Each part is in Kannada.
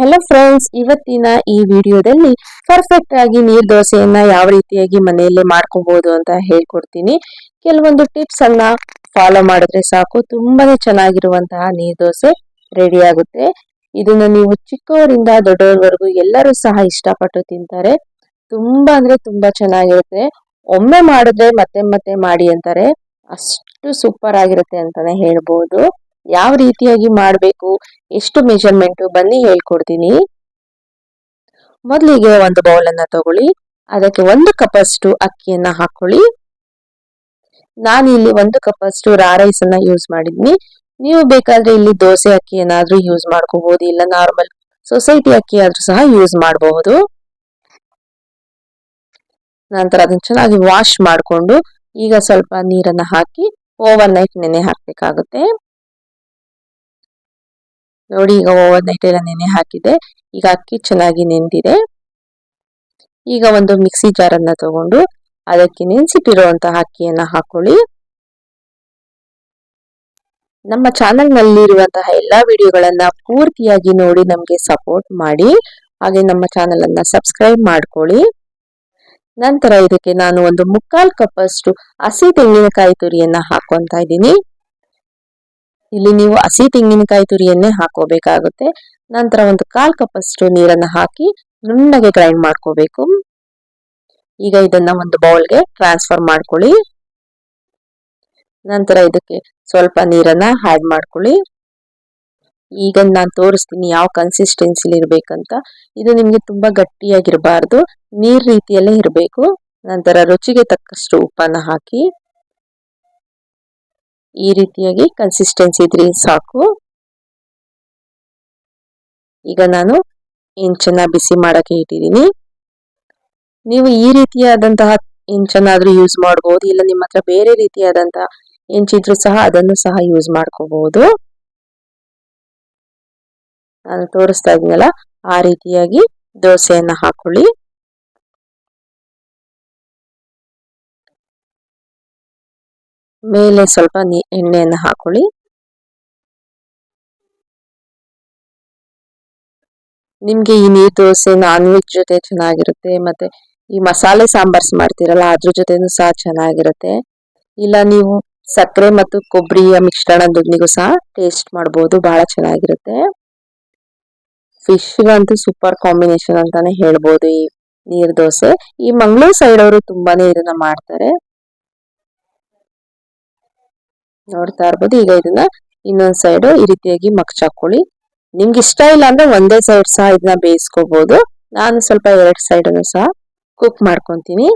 ಹೆಲೋ ಫ್ರೆಂಡ್ಸ್ ಇವತ್ತಿನ ಈ ವಿಡಿಯೋದಲ್ಲಿ ಪರ್ಫೆಕ್ಟ್ ಆಗಿ ನೀರ್ ದೋಸೆಯನ್ನ ಯಾವ ರೀತಿಯಾಗಿ ಮನೆಯಲ್ಲೇ ಮಾಡ್ಕೋಬಹುದು ಅಂತ ಹೇಳ್ಕೊಡ್ತೀನಿ. ಕೆಲವೊಂದು ಟಿಪ್ಸ್ ಅನ್ನ ಫಾಲೋ ಮಾಡಿದ್ರೆ ಸಾಕು, ತುಂಬಾನೇ ಚೆನ್ನಾಗಿರುವಂತಹ ನೀರ್ ದೋಸೆ ರೆಡಿ ಆಗುತ್ತೆ. ಇದನ್ನ ನೀವು ಚಿಕ್ಕವರಿಂದ ದೊಡ್ಡವರವರೆಗೂ ಎಲ್ಲರೂ ಸಹ ಇಷ್ಟಪಟ್ಟು ತಿಂತಾರೆ. ತುಂಬಾ ಅಂದ್ರೆ ತುಂಬಾ ಚೆನ್ನಾಗಿರುತ್ತೆ. ಒಮ್ಮೆ ಮಾಡಿದ್ರೆ ಮತ್ತೆ ಮತ್ತೆ ಮಾಡಿ ಅಂತಾರೆ. ಅಷ್ಟು ಸೂಪರ್ ಆಗಿರುತ್ತೆ ಅಂತಾನೆ ಹೇಳ್ಬೋದು. ಯಾವ ರೀತಿಯಾಗಿ ಮಾಡಬೇಕು? ಎಷ್ಟು ಮೆಜರ್ಮೆಂಟು ಬನ್ನಿ ಹೇಳ್ಕೊಡ್ತೀನಿ. ಮೊದಲಿಗೆ ಒಂದು ಬೌಲನ್ನು ತಗೊಳ್ಳಿ. ಅದಕ್ಕೆ ಒಂದು ಕಪ್ಪಷ್ಟು ಅಕ್ಕಿಯನ್ನು ಹಾಕೊಳ್ಳಿ. ಇಲ್ಲಿ ಒಂದು ಕಪ್ಪಷ್ಟು ರಾ ರೈಸ್ ಯೂಸ್ ಮಾಡಿದ್ನಿ. ನೀವು ಬೇಕಾದರೆ ಇಲ್ಲಿ ದೋಸೆ ಅಕ್ಕಿ ಏನಾದರೂ ಯೂಸ್ ಮಾಡ್ಕೋಬಹುದು ಇಲ್ಲ ನಾರ್ಮಲ್ ಸೊಸೈಟಿ ಅಕ್ಕಿ ಆದರೂ ಸಹ ಯೂಸ್ ಮಾಡಬಹುದು. ನಂತರ ಅದನ್ನು ಚೆನ್ನಾಗಿ ವಾಶ್ ಮಾಡಿಕೊಂಡು ಈಗ ಸ್ವಲ್ಪ ನೀರನ್ನು ಹಾಕಿ ಓವರ್ ನೈಟ್ ನೆನೆ ಹಾಕ್ಬೇಕಾಗುತ್ತೆ. ನೋಡಿ ಈಗ ಓವರ್ ನೈಟ್ ನೆನೆ ಹಾಕಿದೆ. ಈಗ ಅಕ್ಕಿ ಚೆನ್ನಾಗಿ ನೆಂದಿದೆ. ಈಗ ಒಂದು ಮಿಕ್ಸಿ ಜಾರ್ ಅನ್ನ ತಗೊಂಡು ಅದಕ್ಕೆ ನೆನೆಸಿಟ್ಟಿರುವಂತಹ ಅಕ್ಕಿಯನ್ನ ಹಾಕೊಳ್ಳಿ. ನಮ್ಮ ಚಾನೆಲ್ನಲ್ಲಿ ಇರುವಂತಹ ಎಲ್ಲಾ ವಿಡಿಯೋಗಳನ್ನ ಪೂರ್ತಿಯಾಗಿ ನೋಡಿ ನಮಗೆ ಸಪೋರ್ಟ್ ಮಾಡಿ. ಹಾಗೆ ನಮ್ಮ ಚಾನಲ್ ಅನ್ನ ಸಬ್ಸ್ಕ್ರೈಬ್ ಮಾಡ್ಕೊಳ್ಳಿ. ನಂತರ ಇದಕ್ಕೆ ನಾನು ಒಂದು ಮುಕ್ಕಾಲ್ ಕಪ್ ಅಷ್ಟು ಹಸಿ ತೆಂಗಿನಕಾಯಿ ತುರಿಯನ್ನ ಹಾಕೊಂತ ಇದ್ದೀನಿ. ಇಲ್ಲಿ ನೀವು ಹಸಿ ತೆಂಗಿನಕಾಯಿ ತುರಿಯನ್ನೇ ಹಾಕೋಬೇಕಾಗುತ್ತೆ. ನಂತರ ಒಂದು ಕಾಲ್ ಕಪ್ ಅಷ್ಟು ನೀರನ್ನ ಹಾಕಿ ನುಣ್ಣಗೆ ಗ್ರೈಂಡ್ ಮಾಡ್ಕೋಬೇಕು. ಈಗ ಇದನ್ನ ಒಂದು ಬೌಲ್ಗೆ ಟ್ರಾನ್ಸ್ಫರ್ ಮಾಡ್ಕೊಳ್ಳಿ. ನಂತರ ಇದಕ್ಕೆ ಸ್ವಲ್ಪ ನೀರನ್ನ ಆಡ್ ಮಾಡ್ಕೊಳ್ಳಿ. ಈಗ ನಾನು ತೋರಿಸ್ತೀನಿ ಯಾವ ಕನ್ಸಿಸ್ಟೆನ್ಸಿಲಿ ಇರಬೇಕಂತ. ಇದು ನಿಮಗೆ ತುಂಬಾ ಗಟ್ಟಿಯಾಗಿರಬಾರ್ದು. ನೀರು ರೀತಿಯಲ್ಲೇ ಇರಬೇಕು. ನಂತರ ರುಚಿಗೆ ತಕ್ಕಷ್ಟು ಉಪ್ಪನ್ನ ಹಾಕಿ. ಈ ರೀತಿಯಾಗಿ ಕನ್ಸಿಸ್ಟೆನ್ಸಿ ಇದ್ರೆ ಸಾಕು. ಈಗ ನಾನು ಇಂಚನ್ನ ಬಿಸಿ ಮಾಡಕ್ಕೆ ಇಟ್ಟಿದ್ದೀನಿ. ನೀವು ಈ ರೀತಿಯಾದಂತಹ ಇಂಚನ್ನಾದ್ರೂ ಯೂಸ್ ಮಾಡಬಹುದು ಇಲ್ಲ ನಿಮ್ಮ ಹತ್ರ ಬೇರೆ ರೀತಿಯಾದಂತಹ ಇಂಚಿದ್ರು ಸಹ ಅದನ್ನು ಸಹ ಯೂಸ್ ಮಾಡ್ಕೋಬಹುದು ನಾನು ತೋರಿಸ್ತಾ ಇದ್ದೀನಲ್ಲ, ಆ ರೀತಿಯಾಗಿ ದೋಸೆಯನ್ನು ಹಾಕೊಳ್ಳಿ. ಮೇಲೆ ಸ್ವಲ್ಪ ಎಣ್ಣೆಯನ್ನು ಹಾಕೊಳ್ಳಿ. ನಿಮಗೆ ಈ ನೀರು ದೋಸೆ ನಾನ್ ವೆಜ್ ಜೊತೆ ಚೆನ್ನಾಗಿರುತ್ತೆ, ಮತ್ತೆ ಈ ಮಸಾಲೆ ಸಾಂಬಾರ್ಸ್ ಮಾಡ್ತೀರಲ್ಲ, ಅದ್ರ ಜೊತೆನೂ ಸಹ ಚೆನ್ನಾಗಿರುತ್ತೆ. ಇಲ್ಲ ನೀವು ಸಕ್ಕರೆ ಮತ್ತು ಕೊಬ್ಬರಿಯ ಮಿಶ್ರಣದೊಂದಿಗೂ ಸಹ ಟೇಸ್ಟ್ ಮಾಡ್ಬೋದು, ಬಹಳ ಚೆನ್ನಾಗಿರುತ್ತೆ. ಫಿಶ್ಗಂತೂ ಸೂಪರ್ ಕಾಂಬಿನೇಷನ್ ಅಂತಾನೆ ಹೇಳ್ಬೋದು ಈ ನೀರ್ ದೋಸೆ. ಈ ಮಂಗಳೂರು ಸೈಡ್ ಅವರು ತುಂಬಾನೇ ಇದನ್ನ ಮಾಡ್ತಾರೆ. ನೋಡ್ತಾ ಇರ್ಬೋದು. ಈಗ ಇದನ್ನ ಇನ್ನೊಂದ್ ಸೈಡ್ ಈ ರೀತಿಯಾಗಿ ಮಗ್ಚಾಕೊಳ್ಳಿ ನಿಮ್ಗೆ ಇಷ್ಟ ಇಲ್ಲ ಅಂದ್ರೆ ಒಂದೇ ಸೈಡ್ ಸಹ ಇದನ್ನ ಬೇಯಿಸ್ಕೋಬಹುದು ನಾನು ಸ್ವಲ್ಪ ಎರಡ್ ಸೈಡ್ ಅನ್ನು ಸಹ ಕುಕ್ ಮಾಡ್ಕೊಂತೀನಿ.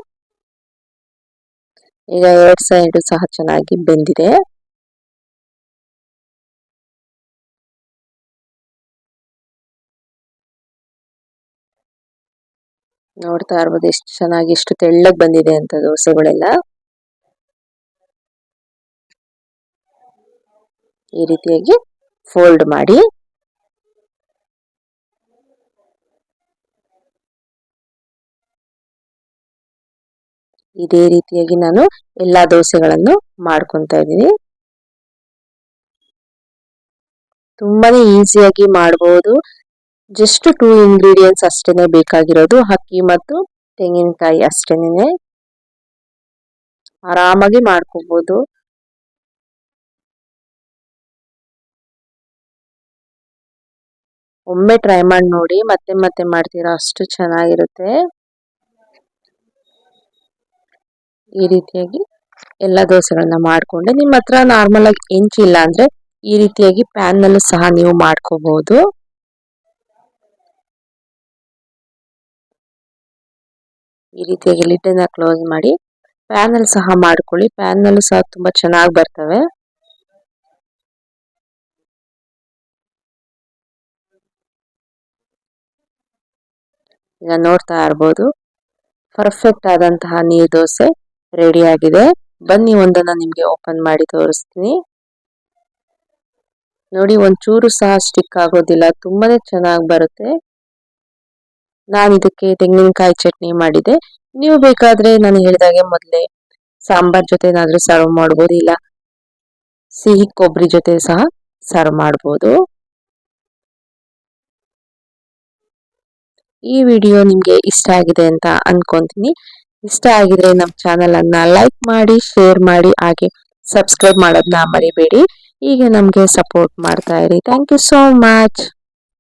ಈಗ ಎರಡ್ ಸೈಡ್ ಸಹ ಚೆನ್ನಾಗಿ ಬೆಂದಿದೆ. ನೋಡ್ತಾ ಇರ್ಬೋದು ಎಷ್ಟು ಚೆನ್ನಾಗಿ, ಎಷ್ಟು ತೆಳ್ಳಗ್ ಬಂದಿದೆ ಅಂತ ದೋಸೆಗಳೆಲ್ಲ. ಈ ರೀತಿಯಾಗಿ ಫೋಲ್ಡ್ ಮಾಡಿ. ಇದೇ ರೀತಿಯಾಗಿ ನಾನು ಎಲ್ಲಾ ದೋಸೆಗಳನ್ನು ಮಾಡ್ಕೊತಾ ಇದ್ದೀನಿ. ತುಂಬಾನೇ ಈಸಿಯಾಗಿ ಮಾಡಬಹುದು ಜಸ್ಟ್ ಟೂ ಇಂಗ್ರೀಡಿಯೆಂಟ್ಸ್ ಅಷ್ಟೇನೆ ಬೇಕಾಗಿರೋದು. ಅಕ್ಕಿ ಮತ್ತು ತೆಂಗಿನಕಾಯಿ ಅಷ್ಟೇನೆ. ಆರಾಮಾಗಿ ಮಾಡ್ಕೋಬಹುದು ಒಮ್ಮೆ ಟ್ರೈ ಮಾಡಿ ನೋಡಿ, ಮತ್ತೆ ಮತ್ತೆ ಮಾಡ್ತೀರಾ? ಅಷ್ಟು ಚೆನ್ನಾಗಿರುತ್ತೆ. ಈ ರೀತಿಯಾಗಿ ಎಲ್ಲ ದೋಸೆಗಳನ್ನ ಮಾಡಿಕೊಂಡೆ, ನಿಮ್ಮ ಹತ್ರ ನಾರ್ಮಲ್ ಆಗಿ ಹೆಂಚಿಲ್ಲ ಅಂದ್ರೆ ಈ ರೀತಿಯಾಗಿ ಪ್ಯಾನ್ ನಲ್ಲೂ ಸಹ ನೀವು ಮಾಡ್ಕೋಬಹುದು ಈ ರೀತಿಯಾಗಿ ಲಿಡ್ ಕ್ಲೋಸ್ ಮಾಡಿ ಪ್ಯಾನ್ ಅಲ್ಲಿ ಸಹ ಮಾಡ್ಕೊಳ್ಳಿ. ಪ್ಯಾನ್ ನಲ್ಲೂ ಸಹ ತುಂಬಾ ಚೆನ್ನಾಗಿ ಬರ್ತವೆ. ಈಗ ನೋಡ್ತಾ ಇರ್ಬೋದು. ಪರ್ಫೆಕ್ಟ್ ಆದಂತಹ ನೀರು ದೋಸೆ ರೆಡಿ ಆಗಿದೆ. ಬನ್ನಿ ಒಂದನ್ನ ನಿಮಗೆ ಓಪನ್ ಮಾಡಿ ತೋರಿಸ್ತೀನಿ. ನೋಡಿ, ಒಂಚೂರು ಸಹ ಸ್ಟಿಕ್ ಆಗೋದಿಲ್ಲ. ತುಂಬಾನೇ ಚೆನ್ನಾಗಿ ಬರುತ್ತೆ. ನಾನು ಇದಕ್ಕೆ ತೆಂಗಿನಕಾಯಿ ಚಟ್ನಿ ಮಾಡಿದೆ. ನೀವು ಬೇಕಾದ್ರೆ ನಾನು ಹೇಳಿದಾಗೆ ಮೊದಲೇ ಸಾಂಬಾರ್ ಜೊತೆ ಏನಾದರೂ ಸರ್ವ್ ಮಾಡ್ಬೋದು, ಇಲ್ಲ ಸಿಹಿ ಕೊಬ್ಬರಿ ಜೊತೆ ಸಹ ಸರ್ವ್ ಮಾಡ್ಬೋದು. ಈ ವಿಡಿಯೋ ನಿಮಗೆ ಇಷ್ಟ ಆಗಿದೆ ಅಂತ ಅನ್ಕೊಂತೀನಿ. ಇಷ್ಟ ಆಗಿದ್ರೆ ನಮ್ಮ ಚಾನೆಲ್ ಅನ್ನ ಲೈಕ್ ಮಾಡಿ ಶೇರ್ ಮಾಡಿ, ಹಾಗೆ ಸಬ್ಸ್ಕ್ರೈಬ್ ಮಾಡೋದನ್ನ ಮರಿಬೇಡಿ. ಹೀಗೆ ನಮಗೆ ಸಪೋರ್ಟ್ ಮಾಡ್ತಾ ಇರಿ. Thank you so much